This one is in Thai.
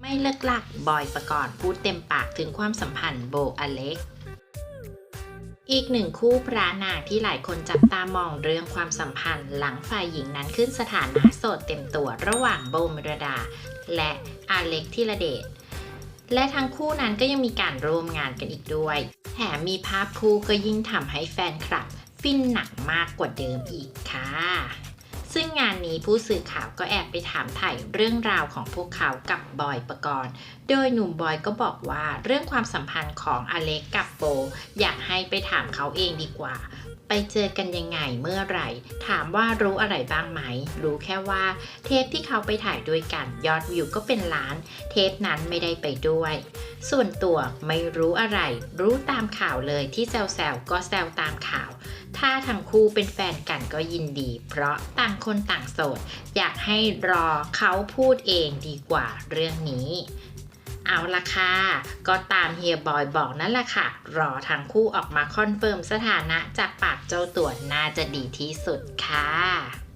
ไม่เลิกลักบอยประกรณ์พูดเต็มปากถึงความสัมพันธ์โบอเล็ก อีกหนึ่งคู่พระนางที่หลายคนจับตามองเรื่องความสัมพันธ์ หลังฝ่ายหญิงนั้นขึ้นสถานะโสดเต็มตัวระหว่างโบมรดา และอาเล็กธิระเดชและทั้งคู่นั้นก็ยังมีการร่วมงานกันอีกด้วย แถมมีภาพคู่ก็ยิ่งทำให้แฟนคลับ ฟินหนักมากกว่าเดิมอีกค่ะ ซึ่งงานนี้ผู้สื่อข่าวก็แอบไปถามไถ่เรื่องราวของพวกเขากับบอยประกรณ์ โดยหนุ่มบอยก็บอกว่าเรื่องความสัมพันธ์ของอเล็กกับโบ อยากให้ไปถามเขาเองดีกว่า ไปเจอกันยังไงเมื่อไหร่ ถามว่ารู้อะไรบ้างไหม รู้แค่ว่าเทปที่เขาไปถ่ายด้วยกันยอดวิวก็เป็นล้าน เทปนั้นไม่ได้ไปด้วย ส่วนตัวไม่รู้อะไร รู้ตามข่าวเลยที่แซวๆก็แซวตามข่าว ถ้าทั้งคู่เป็นแฟนกันก็ยินดี เพราะต่างคนต่างโสด อยากให้รอเขาพูดเองดีกว่าเรื่องนี้เอาละค่ะ ก็ตามเฮียบอยบอกนั่นแหละค่ะ รอทั้งคู่ออกมาคอนเฟิร์มสถานะจากปากเจ้าตัวน่าจะดีที่สุดค่ะ